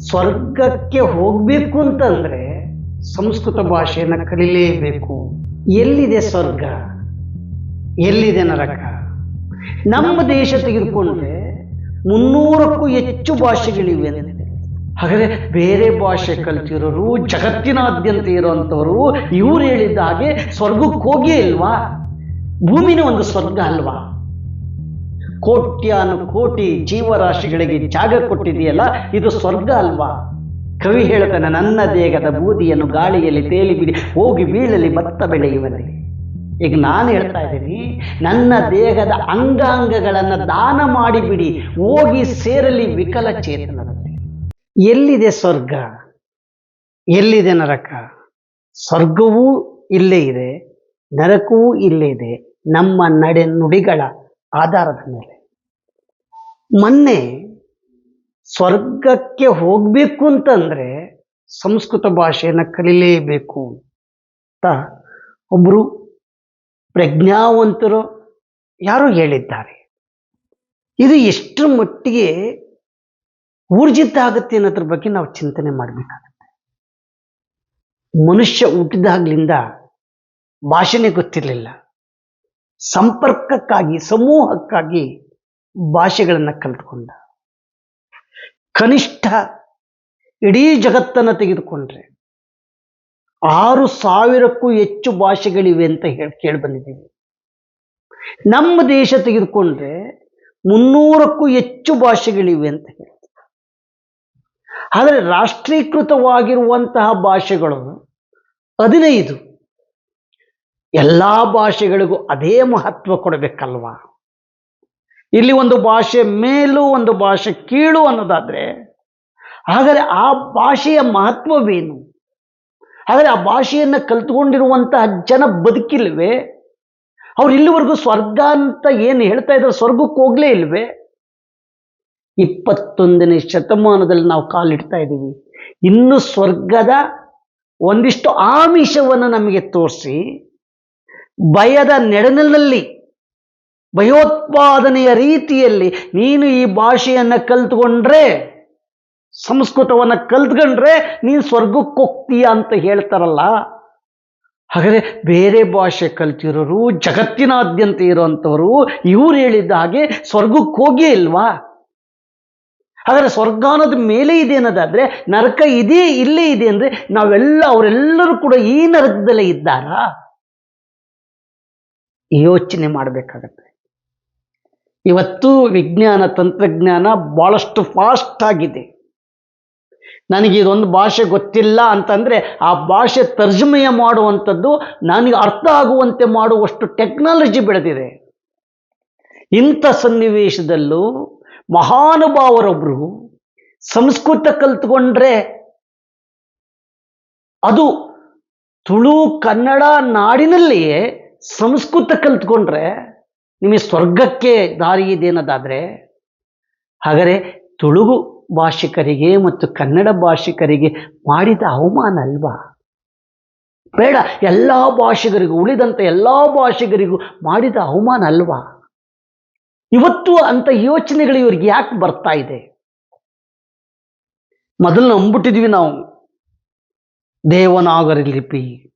ಸ್ವರ್ಗಕ್ಕೆ ಹೋಗ್ಬೇಕು ಅಂತಂದ್ರೆ ಸಂಸ್ಕೃತ ಭಾಷೆಯನ್ನು ಕಲಿಲೇಬೇಕು. ಎಲ್ಲಿದೆ ಸ್ವರ್ಗ? ಎಲ್ಲಿದೆ ನರಕ? ನಮ್ಮ ದೇಶ ತೆಗೆದುಕೊಂಡ್ರೆ ಮುನ್ನೂರಕ್ಕೂ ಹೆಚ್ಚು ಭಾಷೆಗಳಿವೆ ಹಾಗಾದರೆ ಬೇರೆ ಭಾಷೆ ಕಲಿತಿರೋರು, ಜಗತ್ತಿನಾದ್ಯಂತ ಇರೋವಂಥವರು ಇವ್ರು ಹೇಳಿದ ಹಾಗೆ ಸ್ವರ್ಗಕ್ಕೆ ಹೋಗಿಯೇ ಇಲ್ವಾ? ಭೂಮಿನ ಒಂದು ಸ್ವರ್ಗ ಅಲ್ವಾ? ಕೋಟ್ಯಾನು ಕೋಟಿ ಜೀವರಾಶಿಗಳಿಗೆ ಜಾಗ ಕೊಟ್ಟಿದೆಯಲ್ಲ, ಇದು ಸ್ವರ್ಗ ಅಲ್ವಾ? ಕವಿ ಹೇಳ್ತಾನೆ ನನ್ನ ದೇಹದ ಬೂದಿಯನ್ನು ಗಾಳಿಯಲ್ಲಿ ತೇಲಿ ಬಿಡಿ ಹೋಗಿ ಬೀಳಲಿ ಭತ್ತ ಬೆಳೆಯುವಲ್ಲಿ. ಈಗ ನಾನು ಹೇಳ್ತಾ ಇದ್ದೀನಿ, ನನ್ನ ದೇಹದ ಅಂಗಾಂಗಗಳನ್ನು ದಾನ ಮಾಡಿಬಿಡಿ, ಹೋಗಿ ಸೇರಲಿ ವಿಕಲಚೇತನರಲ್ಲಿ. ಎಲ್ಲಿದೆ ಸ್ವರ್ಗ? ಎಲ್ಲಿದೆ ನರಕ? ಸ್ವರ್ಗವೂ ಇಲ್ಲೇ ಇದೆ, ನರಕವೂ ಇಲ್ಲೇ ಇದೆ, ನಮ್ಮ ನಡೆ ನುಡಿಗಳ ಆಧಾರದ ಮೇಲೆ. ಮೊನ್ನೆ ಸ್ವರ್ಗಕ್ಕೆ ಹೋಗಬೇಕು ಅಂತಂದ್ರೆ ಸಂಸ್ಕೃತ ಭಾಷೆಯನ್ನು ಕಲಿಲೇಬೇಕು ಅಂತ ಒಬ್ಬರು ಪ್ರಜ್ಞಾವಂತರು ಯಾರು ಹೇಳಿದ್ದಾರೆ. ಇದು ಎಷ್ಟರ ಮಟ್ಟಿಗೆ ಊರ್ಜಿತ ಆಗುತ್ತೆ ಅನ್ನೋದ್ರ ಬಗ್ಗೆ ನಾವು ಚಿಂತನೆ ಮಾಡಬೇಕಾಗುತ್ತೆ. ಮನುಷ್ಯ ಹುಟ್ಟಿದಾಗ್ಲಿಂದ ಭಾಷೆನೇ ಗೊತ್ತಿರಲಿಲ್ಲ. ಸಂಪರ್ಕಕ್ಕಾಗಿ, ಸಮೂಹಕ್ಕಾಗಿ ಭಾಷೆಗಳನ್ನು ಕಲ್ತ್ಕೊಂಡ. ಕನಿಷ್ಠ ಇಡೀ ಜಗತ್ತನ್ನು ತೆಗೆದುಕೊಂಡ್ರೆ ಆರು ಸಾವಿರಕ್ಕೂ ಹೆಚ್ಚು ಭಾಷೆಗಳಿವೆ ಅಂತ ಹೇಳಿ ಕೇಳಿ ಬಂದಿದ್ದೀವಿ ನಮ್ಮ ದೇಶ ತೆಗೆದುಕೊಂಡ್ರೆ ಮುನ್ನೂರಕ್ಕೂ ಹೆಚ್ಚು ಭಾಷೆಗಳಿವೆ ಅಂತ ಹೇಳ್ತೀವಿ. ಆದರೆ ರಾಷ್ಟ್ರೀಕೃತವಾಗಿರುವಂತಹ ಭಾಷೆಗಳು ಹದಿನೈದು. ಎಲ್ಲ ಭಾಷೆಗಳಿಗೂ ಅದೇ ಮಹತ್ವ ಕೊಡಬೇಕಲ್ವಾ? ಇಲ್ಲಿ ಒಂದು ಭಾಷೆ ಮೇಲು, ಒಂದು ಭಾಷೆ ಕೀಳು ಅನ್ನೋದಾದ್ರೆ, ಹಾಗಾದರೆ ಆ ಭಾಷೆಯ ಮಹತ್ವವೇನು? ಆದರೆ ಆ ಭಾಷೆಯನ್ನು ಕಲ್ತ್ಕೊಂಡಿರುವಂತಹ ಜನ ಬದುಕಿಲ್ವೇ? ಅವ್ರು ಇಲ್ಲಿವರೆಗೂ ಸ್ವರ್ಗ ಅಂತ ಏನು ಹೇಳ್ತಾ ಇದ್ದಾರೆ ಸ್ವರ್ಗಕ್ಕೆ ಹೋಗ್ಲೇ ಇಲ್ವೇ? ಇಪ್ಪತ್ತೊಂದನೇ ಶತಮಾನದಲ್ಲಿ ನಾವು ಕಾಲಿಡ್ತಾ ಇದ್ದೀವಿ. ಇನ್ನು ಸ್ವರ್ಗದ ಒಂದಿಷ್ಟು ಆಮಿಷವನ್ನು ನಮಗೆ ತೋರಿಸಿ ಭಯದ ನೆಡಲಿನಲ್ಲಿ ಭಯೋತ್ಪಾದನೆಯ ರೀತಿಯಲ್ಲಿ ನೀನು ಈ ಭಾಷೆಯನ್ನು ಕಲ್ತ್ಕೊಂಡ್ರೆ, ಸಂಸ್ಕೃತವನ್ನು ಕಲ್ತ್ಕೊಂಡ್ರೆ ನೀನು ಸ್ವರ್ಗಕ್ಕೆ ಹೋಗ್ತೀಯ ಅಂತ ಹೇಳ್ತಾರಲ್ಲ. ಹಾಗಾದರೆ ಬೇರೆ ಭಾಷೆ ಕಲ್ತಿರೋರು, ಜಗತ್ತಿನಾದ್ಯಂತ ಇರುವಂಥವರು, ಇವ್ರು ಹೇಳಿದ ಹಾಗೆ ಸ್ವರ್ಗಕ್ಕೆ ಹೋಗಿಯೇ ಇಲ್ವಾ? ಹಾಗಾದರೆ ಸ್ವರ್ಗ ಅನ್ನೋದು ಮೇಲೆ ಇದೆ ಅನ್ನೋದಾದರೆ, ನರಕ ಇದೇ ಇಲ್ಲೇ ಇದೆ ಅಂದರೆ ನಾವೆಲ್ಲ, ಅವರೆಲ್ಲರೂ ಕೂಡ ಈ ನರಕದಲ್ಲೇ ಇದ್ದಾರಾ? ಯೋಚನೆ ಮಾಡಬೇಕಾಗತ್ತೆ. ಇವತ್ತು ವಿಜ್ಞಾನ ತಂತ್ರಜ್ಞಾನ ಭಾಳಷ್ಟು ಫಾಸ್ಟ್ ಆಗಿದೆ. ನನಗೆ ಇದೊಂದು ಭಾಷೆ ಗೊತ್ತಿಲ್ಲ ಅಂತಂದರೆ ಆ ಭಾಷೆ ತರ್ಜಮೆಯ ಮಾಡುವಂಥದ್ದು ನನಗೆ ಅರ್ಥ ಆಗುವಂತೆ ಮಾಡುವಷ್ಟು ಟೆಕ್ನಾಲಜಿ ಬೆಳೆದಿದೆ. ಇಂಥ ಸನ್ನಿವೇಶದಲ್ಲೂ ಮಹಾನುಭಾವರೊಬ್ಬರು ಸಂಸ್ಕೃತ ಕಲ್ತ್ಕೊಂಡ್ರೆ ಅದು ತುಳು ಕನ್ನಡ ನಾಡಿನಲ್ಲಿಯೇ ಸಂಸ್ಕೃತ ಕಲ್ತ್ಕೊಂಡ್ರೆ ನಿಮಗೆ ಸ್ವರ್ಗಕ್ಕೆ ದಾರಿ ಇದೆ ಅನ್ನೋದಾದರೆ, ಹಾಗಾದರೆ ತುಳುಗು ಭಾಷಿಕರಿಗೆ ಮತ್ತು ಕನ್ನಡ ಭಾಷಿಕರಿಗೆ ಮಾಡಿದ ಅವಮಾನ ಅಲ್ವಾ? ಬೇಡ, ಎಲ್ಲ ಭಾಷಿಗರಿಗೂ ಉಳಿದಂಥ ಎಲ್ಲ ಭಾಷಿಗರಿಗೂ ಮಾಡಿದ ಅವಮಾನ ಅಲ್ವಾ? ಇವತ್ತು ಅಂತ ಯೋಚನೆಗಳು ಇವ್ರಿಗೆ ಯಾಕೆ ಬರ್ತಾ ಇದೆ? ಮೊದಲು ನಂಬಿಟ್ಟಿದ್ವಿ ನಾವು. ದೇವನಾಗರಿ ಲಿಪಿ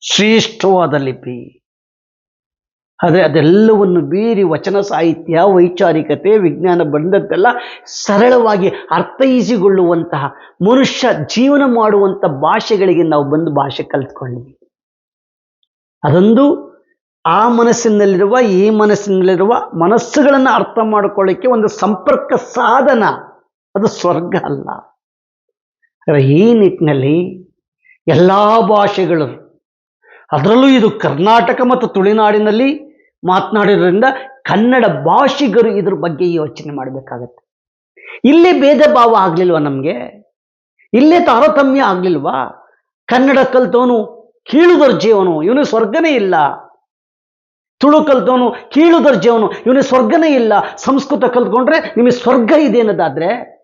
ಶ್ರೇಷ್ಠವಾದ ಲಿಪಿ. ಆದರೆ ಅದೆಲ್ಲವನ್ನು ಬೀರಿ ವಚನ ಸಾಹಿತ್ಯ, ವೈಚಾರಿಕತೆ, ವಿಜ್ಞಾನ ಬಂದದ್ದೆಲ್ಲ ಸರಳವಾಗಿ ಅರ್ಥೈಸಿಕೊಳ್ಳುವಂತಹ ಮನುಷ್ಯ ಜೀವನ ಮಾಡುವಂಥ ಭಾಷೆಗಳಿಗೆ ನಾವು ಬಂದು ಭಾಷೆ ಕಲ್ತ್ಕೊಂಡ್ವಿ. ಅದೊಂದು ಆ ಮನಸ್ಸಿನಲ್ಲಿರುವ, ಈ ಮನಸ್ಸಿನಲ್ಲಿರುವ ಮನಸ್ಸುಗಳನ್ನು ಅರ್ಥ ಮಾಡಿಕೊಳ್ಳಕ್ಕೆ ಒಂದು ಸಂಪರ್ಕ ಸಾಧನ. ಅದು ಸ್ವರ್ಗ ಅಲ್ಲ. ಈ ನಿಟ್ಟಿನಲ್ಲಿ ಎಲ್ಲ ಭಾಷೆಗಳು, ಅದರಲ್ಲೂ ಇದು ಕರ್ನಾಟಕ ಮತ್ತು ತುಳುನಾಡಿನಲ್ಲಿ ಮಾತನಾಡಿರೋದ್ರಿಂದ ಕನ್ನಡ ಭಾಷಿಗರು ಇದ್ರ ಬಗ್ಗೆ ಯೋಚನೆ ಮಾಡಬೇಕಾಗತ್ತೆ. ಇಲ್ಲೇ ಭೇದ ಭಾವ ಆಗ್ಲಿಲ್ವಾ ನಮಗೆ? ಇಲ್ಲೇ ತಾರತಮ್ಯ ಆಗ್ಲಿಲ್ವಾ? ಕನ್ನಡ ಕಲ್ತವನು ಕೀಳು ದರ್ಜೆಯವನು ಇವನು ಸ್ವರ್ಗನೇ ಇಲ್ಲ. ತುಳು ಕಲ್ತವನು ಕೀಳು ದರ್ಜೆಯವನು ಇವನು ಸ್ವರ್ಗನೇ ಇಲ್ಲ. ಸಂಸ್ಕೃತ ಕಲ್ತ್ಕೊಂಡ್ರೆ ನಿಮಗೆ ಸ್ವರ್ಗ ಇದೆ ಅನ್ನೋದಾದ್ರೆ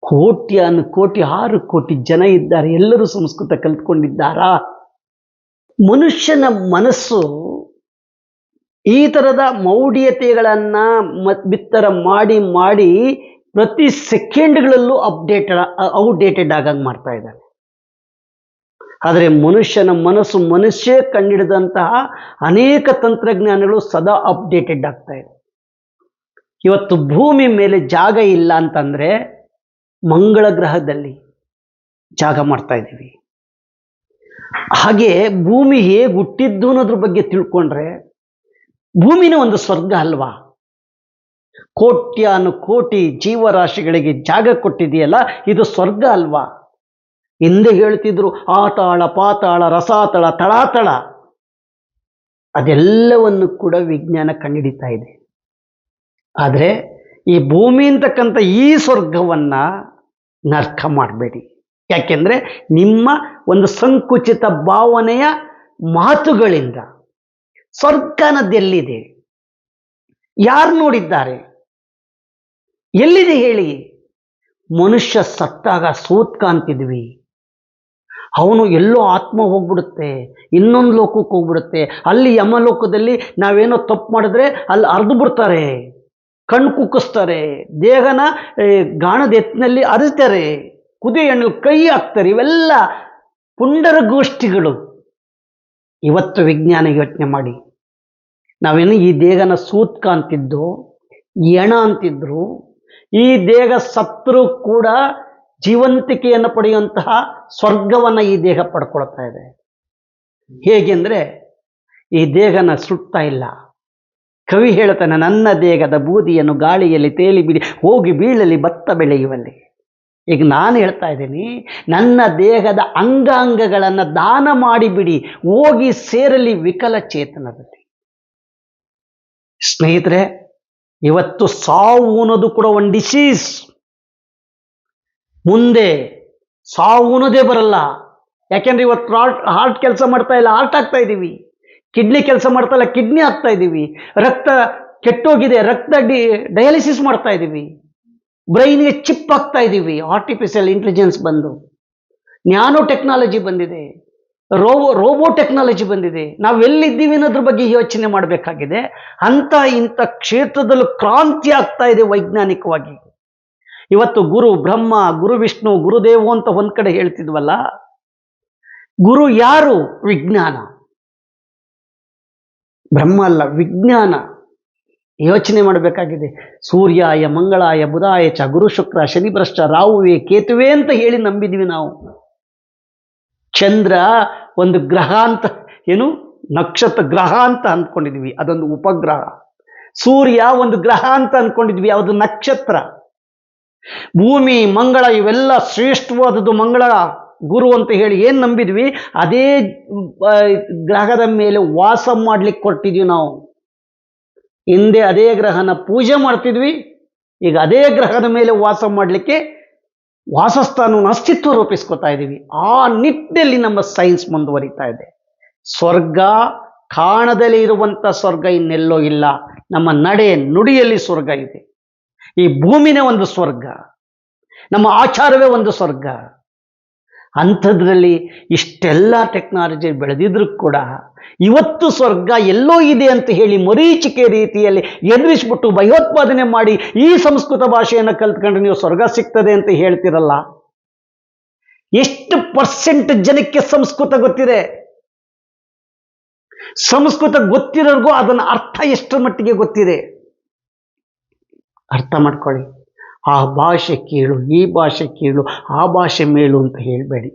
ಕೋಟ್ಯಾನು ಕೋಟಿ, ಆರು ಕೋಟಿ ಜನ ಇದ್ದಾರೆ. ಎಲ್ಲರೂ ಸಂಸ್ಕೃತ ಕಲ್ತ್ಕೊಂಡಿದ್ದಾರಾ? ಮನುಷ್ಯನ ಮನಸ್ಸು ಈ ಥರದ ಮೌಢ್ಯತೆಗಳನ್ನು ಬಿತ್ತರ ಮಾಡಿ ಮಾಡಿ ಪ್ರತಿ ಸೆಕೆಂಡ್ಗಳಲ್ಲೂ ಅಪ್ಡೇಟೆಡ್ ಔಟ್ಡೇಟೆಡ್ ಆಗಂಗೆ ಮಾಡ್ತಾ ಇದ್ದಾರೆ ಆದರೆ ಮನುಷ್ಯನ ಮನಸ್ಸು ಮನುಷ್ಯ ಕಂಡಿಡಿದಂತಹ ಅನೇಕ ತಂತ್ರಜ್ಞಾನಗಳು ಸದಾ ಅಪ್ಡೇಟೆಡ್ ಆಗ್ತಾ ಇದೆ. ಇವತ್ತು ಭೂಮಿ ಮೇಲೆ ಜಾಗ ಇಲ್ಲ ಅಂತಂದರೆ ಮಂಗಳ ಗ್ರಹದಲ್ಲಿ ಜಾಗ ಮಾಡ್ತಾ ಇದ್ದೀವಿ. ಹಾಗೆ ಭೂಮಿ ಹೇಗೆ ಹುಟ್ಟಿದ್ದು ಅನ್ನೋದ್ರ ಬಗ್ಗೆ ತಿಳ್ಕೊಂಡ್ರೆ ಭೂಮಿನ ಒಂದು ಸ್ವರ್ಗ ಅಲ್ವಾ? ಕೋಟ್ಯಾನು ಕೋಟಿ ಜೀವರಾಶಿಗಳಿಗೆ ಜಾಗ ಕೊಟ್ಟಿದೆಯಲ್ಲ, ಇದು ಸ್ವರ್ಗ ಅಲ್ವಾ? ಹಿಂದೆ ಹೇಳ್ತಿದ್ರು, ಆತಾಳ, ಪಾತಾಳ, ರಸಾತಳ, ತಳಾತಳ. ಅದೆಲ್ಲವನ್ನು ಕೂಡ ವಿಜ್ಞಾನ ಕಂಡುಹಿಡಿತಾ ಇದೆ. ಆದರೆ ಈ ಭೂಮಿ ಅಂತಕ್ಕಂಥ ಈ ಸ್ವರ್ಗವನ್ನ ನರ್ಕ ಮಾಡಬೇಡಿ. ಯಾಕೆಂದ್ರೆ ನಿಮ್ಮ ಒಂದು ಸಂಕುಚಿತ ಭಾವನೆಯ ಮಾತುಗಳಿಂದ ಸ್ವರ್ಗ ಅನ್ನೋದೆಲ್ಲಿದೆ ಯಾರು ನೋಡಿದ್ದಾರೆ? ಎಲ್ಲಿದೆ ಹೇಳಿ? ಮನುಷ್ಯ ಸತ್ತಾಗ ಸೋತ್ ಅವನು ಎಲ್ಲೋ ಆತ್ಮ ಹೋಗ್ಬಿಡುತ್ತೆ, ಇನ್ನೊಂದು ಲೋಕಕ್ಕೆ ಹೋಗ್ಬಿಡುತ್ತೆ. ಅಲ್ಲಿ ಯಮಲೋಕದಲ್ಲಿ ನಾವೇನೋ ತಪ್ಪು ಮಾಡಿದ್ರೆ ಅಲ್ಲಿ ಅರ್ದು ಬಿಡ್ತಾರೆ, ಕಣ್ಣು ಕುಕ್ಕಿಸ್ತಾರೆ, ದೇಹನ ಗಾಣದ ಎತ್ತಿನಲ್ಲಿ ಅರಿತಾರೆ ಕುದಿ ಎಣ್ಣಲ್ಲಿ ಕೈ ಹಾಕ್ತಾರೆ. ಇವೆಲ್ಲ ಪುಂಡರ ಗೋಷ್ಠಿಗಳು. ಇವತ್ತು ವಿಜ್ಞಾನ ಯೋಚನೆ ಮಾಡಿ. ನಾವೇನು ಈ ದೇಹನ ಸೂತ್ಕ ಅಂತಿದ್ದು ಎಣ ಅಂತಿದ್ರು, ಈ ದೇಹ ಸತ್ರು ಕೂಡ ಜೀವಂತಿಕೆಯನ್ನು ಪಡೆಯುವಂತಹ ಸ್ವರ್ಗವನ್ನು ಈ ದೇಹ ಪಡ್ಕೊಳ್ತಾ ಇದೆ. ಹೇಗೆಂದರೆ, ಈ ದೇಹನ ಸುಡ್ತಾ ಇಲ್ಲ. ಕವಿ ಹೇಳ್ತಾನೆ, ನನ್ನ ದೇಹದ ಬೂದಿಯನ್ನು ಗಾಳಿಯಲ್ಲಿ ತೇಲಿ ಬಿಡಿ, ಹೋಗಿ ಬೀಳಲಿ ಭತ್ತ ಬೆಳೆಯುವಲ್ಲಿ. ಈಗ ನಾನು ಹೇಳ್ತಾ ಇದ್ದೀನಿ, ನನ್ನ ದೇಹದ ಅಂಗಾಂಗಗಳನ್ನು ದಾನ ಮಾಡಿಬಿಡಿ, ಹೋಗಿ ಸೇರಲಿ ವಿಕಲಚೇತನದಲ್ಲಿ. ಸ್ನೇಹಿತರೆ, ಇವತ್ತು ಸಾವು ಅನ್ನೋದು ಕೂಡ ಒಂದು ಡಿಸೀಸ್ ಮುಂದೆ ಸಾವು ಅನ್ನೋದೇ ಬರಲ್ಲ. ಯಾಕೆಂದ್ರೆ ಇವತ್ತು ಹಾರ್ಟ್ ಹಾರ್ಟ್ ಕೆಲಸ ಮಾಡ್ತಾ ಇಲ್ಲ ಹಾರ್ಟ್ ಆಗ್ತಾ ಇದ್ದೀವಿ ಕಿಡ್ನಿ ಕೆಲಸ ಮಾಡ್ತಾ ಇಲ್ಲ ಕಿಡ್ನಿ ಆಗ್ತಾ ಇದ್ದೀವಿ ರಕ್ತ ಕೆಟ್ಟೋಗಿದೆ, ರಕ್ತ ಡಿ ಡಯಾಲಿಸಿಸ್ ಮಾಡ್ತಾ ಇದ್ದೀವಿ ಬ್ರೈನ್ಗೆ ಚಿಪ್ ಆಗ್ತಾ ಇದ್ದೀವಿ ಆರ್ಟಿಫಿಷಿಯಲ್ ಇಂಟೆಲಿಜೆನ್ಸ್ ಬಂದು. ನ್ಯಾನೋ ಟೆಕ್ನಾಲಜಿ ಬಂದಿದೆ, ರೋಬೋ ರೋಬೋ ಟೆಕ್ನಾಲಜಿ ಬಂದಿದೆ. ನಾವು ಎಲ್ಲಿದ್ದೀವಿ ಅನ್ನೋದ್ರ ಬಗ್ಗೆ ಯೋಚನೆ ಮಾಡಬೇಕಾಗಿದೆ. ಅಂತ ಇಂಥ ಕ್ಷೇತ್ರದಲ್ಲೂ ಕ್ರಾಂತಿ ಆಗ್ತಾ ಇದೆ ವೈಜ್ಞಾನಿಕವಾಗಿ. ಇವತ್ತು ಗುರು ಬ್ರಹ್ಮ, ಗುರು ವಿಷ್ಣು ಗುರುದೇವು ಅಂತ ಒಂದ್ ಕಡೆ ಹೇಳ್ತಿದ್ವಲ್ಲ, ಗುರು ಯಾರು? ವಿಜ್ಞಾನ. ಬ್ರಹ್ಮ ಅಲ್ಲ, ವಿಜ್ಞಾನ. ಯೋಚನೆ ಮಾಡಬೇಕಾಗಿದೆ. ಸೂರ್ಯಾಯ, ಮಂಗಳಾಯ, ಬುಧಾಯ ಚ, ಗುರು ಶುಕ್ರ, ಶನಿ ಭ್ರಷ್ಟ, ರಾಹುವೆ, ಕೇತುವೆ ಅಂತ ಹೇಳಿ ನಂಬಿದ್ವಿ ನಾವು. ಚಂದ್ರ ಒಂದು ಗ್ರಹ ಅಂತ, ಏನು? ನಕ್ಷತ್ರ ಗ್ರಹ ಅಂತ ಅಂದ್ಕೊಂಡಿದ್ವಿ. ಅದೊಂದು ಉಪಗ್ರಹ. ಸೂರ್ಯ ಒಂದು ಗ್ರಹ ಅಂತ ಅಂದ್ಕೊಂಡಿದ್ವಿ. ಅದು ನಕ್ಷತ್ರ. ಭೂಮಿ, ಮಂಗಳ, ಇವೆಲ್ಲ ಶ್ರೇಷ್ಠವಾದದ್ದು ಮಂಗಳ. ಗುರು ಅಂತ ಹೇಳಿ ಏನು ನಂಬಿದ್ವಿ? ಅದೇ ಗ್ರಹದ ಮೇಲೆ ವಾಸ ಮಾಡ್ಲಿಕ್ಕೆ ಕೊಟ್ಟಿದ್ವಿ ನಾವು. ಹಿಂದೆ ಅದೇ ಗ್ರಹನ ಪೂಜೆ ಮಾಡ್ತಿದ್ವಿ, ಈಗ ಅದೇ ಗ್ರಹದ ಮೇಲೆ ವಾಸ ಮಾಡಲಿಕ್ಕೆ ವಾಸಸ್ಥಾನವನ್ನು ಅಸ್ತಿತ್ವ ರೂಪಿಸ್ಕೊತಾ ಇದ್ದೀವಿ. ಆ ನಿಟ್ಟಿನಲ್ಲಿ ನಮ್ಮ ಸೈನ್ಸ್ ಮುಂದುವರಿತಾ ಇದೆ. ಸ್ವರ್ಗ ಕಾಣದಲ್ಲಿ ಇರುವಂಥ ಸ್ವರ್ಗ ಇನ್ನೆಲ್ಲೋ ಇಲ್ಲ. ನಮ್ಮ ನಡೆ ನುಡಿಯಲ್ಲಿ ಸ್ವರ್ಗ ಇದೆ. ಈ ಭೂಮಿನೇ ಒಂದು ಸ್ವರ್ಗ. ನಮ್ಮ ಆಚಾರವೇ ಒಂದು ಸ್ವರ್ಗ. ಅಂಥದ್ರಲ್ಲಿ ಇಷ್ಟೆಲ್ಲ ಟೆಕ್ನಾಲಜಿ ಬೆಳೆದಿದ್ರು ಕೂಡ ಇವತ್ತು ಸ್ವರ್ಗ ಎಲ್ಲೋ ಇದೆ ಅಂತ ಹೇಳಿ ಮರೀಚಿಕೆ ರೀತಿಯಲ್ಲಿ ಎದುರಿಸ್ಬಿಟ್ಟು ಭಯೋತ್ಪಾದನೆ ಮಾಡಿ ಈ ಸಂಸ್ಕೃತ ಭಾಷೆಯನ್ನು ಕಲ್ತ್ಕೊಂಡ್ರೆ ನೀವು ಸ್ವರ್ಗ ಸಿಗ್ತದೆ ಅಂತ ಹೇಳ್ತಿರಲ್ಲ. ಎಷ್ಟು ಪರ್ಸೆಂಟ್ ಜನಕ್ಕೆ ಸಂಸ್ಕೃತ ಗೊತ್ತಿದೆ? ಸಂಸ್ಕೃತ ಗೊತ್ತಿರೋರ್ಗೂ ಅದನ್ನ ಅರ್ಥ ಎಷ್ಟರ ಮಟ್ಟಿಗೆ ಗೊತ್ತಿದೆ? ಅರ್ಥ ಮಾಡ್ಕೊಳ್ಳಿ. ಆ ಭಾಷೆ ಕೇಳು, ಈ ಭಾಷೆ ಕೇಳು, ಆ ಭಾಷೆ ಮೇಲು ಅಂತ ಹೇಳಬೇಡಿ.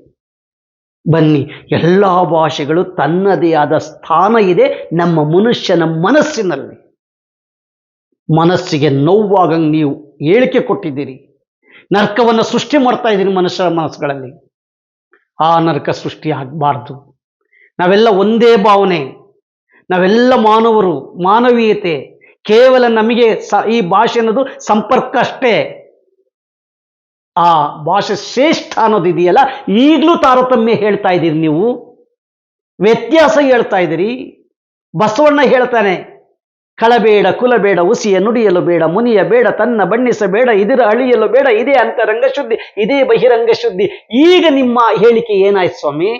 ಬನ್ನಿ, ಎಲ್ಲ ಭಾಷೆಗಳು ತನ್ನದೇ ಆದ ಸ್ಥಾನ ಇದೆ ನಮ್ಮ ಮನುಷ್ಯನ ಮನಸ್ಸಿನಲ್ಲಿ. ಮನಸ್ಸಿಗೆ ನೋವಾಗಂಗೆ ನೀವು ಹೇಳಿಕೆ ಕೊಟ್ಟಿದ್ದೀರಿ. ನರ್ಕವನ್ನು ಸೃಷ್ಟಿ ಮಾಡ್ತಾ ಇದ್ದೀರಿ ಮನುಷ್ಯರ ಮನಸ್ಸುಗಳಲ್ಲಿ. ಆ ನರಕ ಸೃಷ್ಟಿ ಆಗಬಾರ್ದು. ನಾವೆಲ್ಲ ಒಂದೇ ಭಾವನೆ. ನಾವೆಲ್ಲ ಮಾನವರು, ಮಾನವೀಯತೆ. ಕೇವಲ ನಮಗೆ ಈ ಭಾಷೆ ಅನ್ನೋದು ಸಂಪರ್ಕ ಅಷ್ಟೇ. ಆ ಭಾಷೆ ಶ್ರೇಷ್ಠ ಅನ್ನೋದಿದೆಯಲ್ಲ ಈಗಲೂ ತಾರತಮ್ಯ ಹೇಳ್ತಾ ಇದ್ದೀರಿ ನೀವು. ವ್ಯತ್ಯಾಸ ಹೇಳ್ತಾ ಇದ್ದೀರಿ. ಬಸವಣ್ಣ ಹೇಳ್ತಾನೆ, ಕಳಬೇಡ, ಕುಲಬೇಡ ಉಸಿಯ ನುಡಿಯಲು ಬೇಡ, ಮುನಿಯ ಬೇಡ, ತನ್ನ ಬಣ್ಣಿಸಬೇಡ ಇದರ ಅಳಿಯಲು ಬೇಡ, ಇದೇ ಅಂತರಂಗ ಶುದ್ಧಿ, ಇದೇ ಬಹಿರಂಗ ಶುದ್ಧಿ. ಈಗ ನಿಮ್ಮ ಹೇಳಿಕೆ ಏನಾಯ್ತು ಸ್ವಾಮಿ?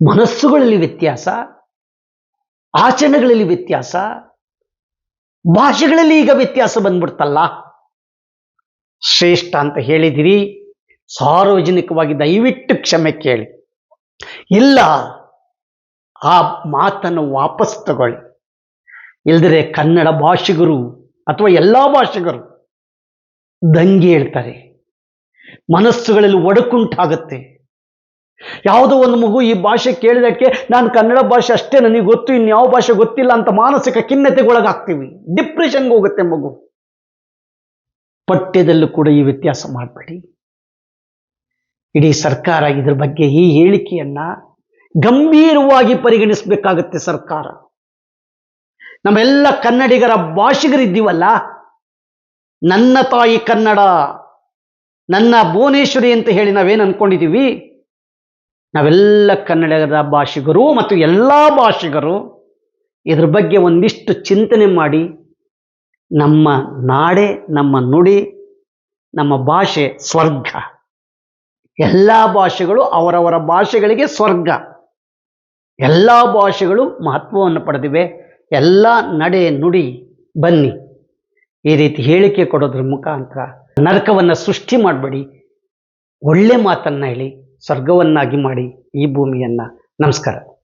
ಮನಸ್ಸುಗಳಲ್ಲಿ ವ್ಯತ್ಯಾಸ, ಆಚರಣೆಗಳಲ್ಲಿ ವ್ಯತ್ಯಾಸ, ಭಾಷೆಗಳಲ್ಲಿ ಈಗ ವ್ಯತ್ಯಾಸ ಬಂದ್ಬಿಡ್ತಲ್ಲ. ಶ್ರೇಷ್ಠ ಅಂತ ಹೇಳಿದಿರಿ. ಸಾರ್ವಜನಿಕವಾಗಿ ದಯವಿಟ್ಟು ಕ್ಷಮೆ ಕೇಳಿ. ಇಲ್ಲ, ಆ ಮಾತನ್ನು ವಾಪಸ್ ತಗೊಳ್ಳಿ. ಇಲ್ದರೆ ಕನ್ನಡ ಭಾಷಿಗರು ಅಥವಾ ಎಲ್ಲ ಭಾಷಿಗರು ದಂಗೆ ಹೇಳ್ತಾರೆ. ಮನಸ್ಸುಗಳಲ್ಲಿ ಒಡಕುಂಟಾಗುತ್ತೆ. ಯಾವುದೋ ಒಂದು ಮಗು ಈ ಭಾಷೆ ಕೇಳಿದಕ್ಕೆ, ನಾನು ಕನ್ನಡ ಭಾಷೆ ಅಷ್ಟೇ, ನನಗೆ ಗೊತ್ತು, ಇನ್ಯಾವ ಭಾಷೆ ಗೊತ್ತಿಲ್ಲ ಅಂತ ಮಾನಸಿಕ ಖಿನ್ನತೆಗೊಳಗಾಗ್ತೀವಿ. ಡಿಪ್ರೆಷನ್ಗೆ ಹೋಗುತ್ತೆ ಮಗು. ಪಠ್ಯದಲ್ಲೂ ಕೂಡ ಈ ವ್ಯತ್ಯಾಸ ಮಾಡಬೇಡಿ. ಇಡೀ ಸರ್ಕಾರ ಇದ್ರ ಬಗ್ಗೆ ಈ ಹೇಳಿಕೆಯನ್ನ ಗಂಭೀರವಾಗಿ ಪರಿಗಣಿಸಬೇಕಾಗತ್ತೆ ಸರ್ಕಾರ. ನಮ್ಮೆಲ್ಲ ಕನ್ನಡಿಗರ ಭಾಷಿಗರಿದ್ದೀವಲ್ಲ, ನನ್ನ ತಾಯಿ ಕನ್ನಡ, ನನ್ನ ಭುವನೇಶ್ವರಿ ಅಂತ ಹೇಳಿ ನಾವೇನು ಅನ್ಕೊಂಡಿದ್ದೀವಿ ನಾವೆಲ್ಲ ಕನ್ನಡದ ಭಾಷಿಗರು ಮತ್ತು ಎಲ್ಲ ಭಾಷಿಗರು ಇದ್ರ ಬಗ್ಗೆ ಒಂದಿಷ್ಟು ಚಿಂತನೆ ಮಾಡಿ ನಮ್ಮ ನಾಡೆ, ನಮ್ಮ ನುಡಿ, ನಮ್ಮ ಭಾಷೆ ಸ್ವರ್ಗ. ಎಲ್ಲ ಭಾಷೆಗಳು ಅವರವರ ಭಾಷೆಗಳಿಗೆ ಸ್ವರ್ಗ. ಎಲ್ಲ ಭಾಷೆಗಳು ಮಹತ್ವವನ್ನು ಪಡೆದಿವೆ. ಎಲ್ಲ ನಡೆ, ನುಡಿ, ಬನ್ನಿ. ಈ ರೀತಿ ಹೇಳಿಕೆ ಕೊಡೋದ್ರ ಮುಖಾಂತರ ನರಕವನ್ನು ಸೃಷ್ಟಿ ಮಾಡಬೇಡಿ. ಒಳ್ಳೆ ಮಾತನ್ನು ಹೇಳಿ, ಸ್ವರ್ಗವನ್ನಾಗಿ ಮಾಡಿ ಈ ಭೂಮಿಯನ್ನು. ನಮಸ್ಕಾರ.